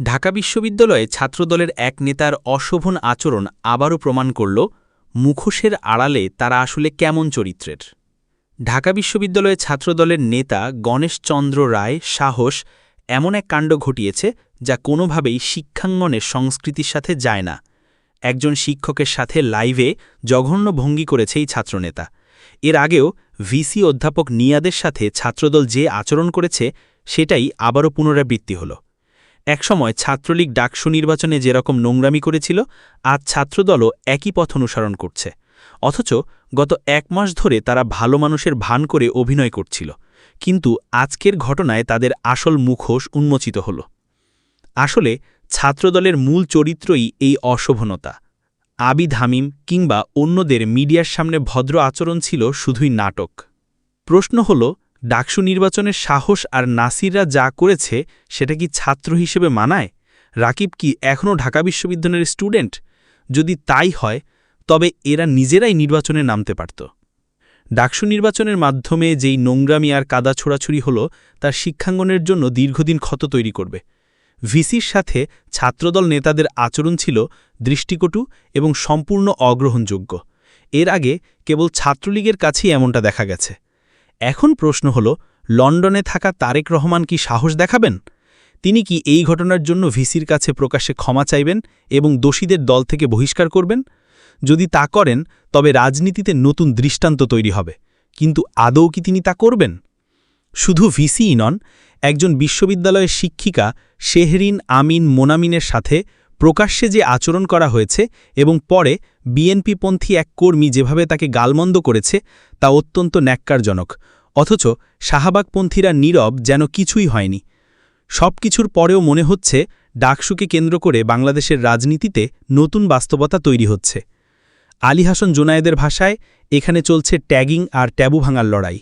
ঢাকা বিশ্ববিদ্যালয়ে ছাত্রদলের এক নেতার অশোভন আচরণ আবারও প্রমাণ করল মুখোশের আড়ালে তারা আসলে কেমন চরিত্রের। ঢাকা বিশ্ববিদ্যালয়ে ছাত্রদলের নেতা গণেশচন্দ্র রায় সাহস এমন এক কাণ্ড ঘটিয়েছে যা কোনোভাবেই শিক্ষাঙ্গনের সংস্কৃতির সাথে যায় না। একজন শিক্ষকের সাথে লাইভে জঘন্য ভঙ্গি করেছে এই ছাত্রনেতা। এর আগেও ভিসি অধ্যাপক নিয়াদের সাথে ছাত্রদল যে আচরণ করেছে, সেটাই আবারও পুনরাবৃত্তি হল। একসময় ছাত্রলীগ ডাকসু নির্বাচনে যেরকম নোংরামি করেছিল, আজ ছাত্রদলও একই পথ অনুসরণ করছে। অথচ গত এক মাস ধরে তারা ভালো মানুষের ভান করে অভিনয় করছিল। কিন্তু আজকের ঘটনায় তাদের আসল মুখোশ উন্মোচিত হল। আসলে ছাত্রদলের মূল চরিত্রই এই অশোভনতা। আবিদ হামিম কিংবা অন্যদের মিডিয়ার সামনে ভদ্র আচরণ ছিল শুধুই নাটক। প্রশ্ন হল ডাকসু নির্বাচনের সাহস আর নাসিররা যা করেছে, সেটা কি ছাত্র হিসেবে মানায়? রাকিব কি এখনও ঢাকা বিশ্ববিদ্যালয়ের স্টুডেন্ট? যদি তাই হয়, তবে এরা নিজেরাই নির্বাচনে নামতে পারত। ডাকসু নির্বাচনের মাধ্যমে যেই নোংরামি আর কাদা ছোড়াছুরি হল তার শিক্ষাঙ্গনের জন্য দীর্ঘদিন ক্ষত তৈরি করবে। ভিসির সাথে ছাত্রদল নেতাদের আচরণ ছিল দৃষ্টিকটু এবং সম্পূর্ণ অগ্রহণযোগ্য। এর আগে কেবল ছাত্রলীগের কাছেই এমনটা দেখা গেছে। এখন প্রশ্ন হল, লন্ডনে থাকা তারেক রহমান কি সাহস দেখাবেন? তিনি কি এই ঘটনার জন্য ভিসির কাছে প্রকাশ্যে ক্ষমা চাইবেন এবং দোষীদের দল থেকে বহিষ্কার করবেন? যদি তা করেন, তবে রাজনীতিতে নতুন দৃষ্টান্ত তৈরি হবে। কিন্তু আদৌ কি তিনি তা করবেন? শুধু ভিসিই নন, একজন বিশ্ববিদ্যালয়ের শিক্ষিকা শেহরিন আমিন মোনামিনের সাথে প্রকাশ্যে যে আচরণ করা হয়েছে এবং পরে বিএনপিপন্থী এক কর্মী যেভাবে তাকে গালমন্দ করেছে, তা অত্যন্ত ন্যাক্কারজনক। অথচ শাহবাগপন্থীরা নীরব যেন কিছুই হয়নি। সব কিছুর পরেও মনে হচ্ছে ডাকসুকে কেন্দ্র করে বাংলাদেশের রাজনীতিতে নতুন বাস্তবতা তৈরি হচ্ছে। আলী হাসন জোনায়েদের ভাষায়, এখানে চলছে ট্যাগিং আর ট্যাবু ভাঙার লড়াই।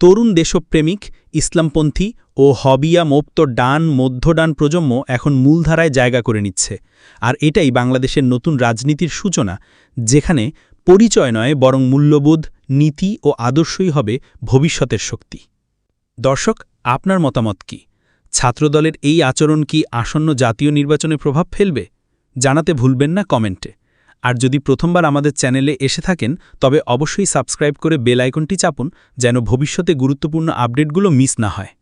তরুণ দেশপ্রেমিক, ইসলামপন্থী ও হবিয়া মোপ্ত ডান মধ্যডান প্রজন্ম এখন মূলধারায় জায়গা করে নিচ্ছে। আর এটাই বাংলাদেশের নতুন রাজনীতির সূচনা, যেখানে পরিচয় নয়, বরং মূল্যবোধ, নীতি ও আদর্শই হবে ভবিষ্যতের শক্তি। দর্শক, আপনার মতামত কি? ছাত্রদলের এই আচরণ কি আসন্ন জাতীয় নির্বাচনে প্রভাব ফেলবে? জানাতে ভুলবেন না কমেন্টে। আর যদি প্রথমবার আমাদের চ্যানেলে এসে থাকেন, তবে অবশ্যই সাবস্ক্রাইব করে বেল আইকনটি চাপুন, যেন ভবিষ্যতে গুরুত্বপূর্ণ আপডেটগুলো মিস না হয়।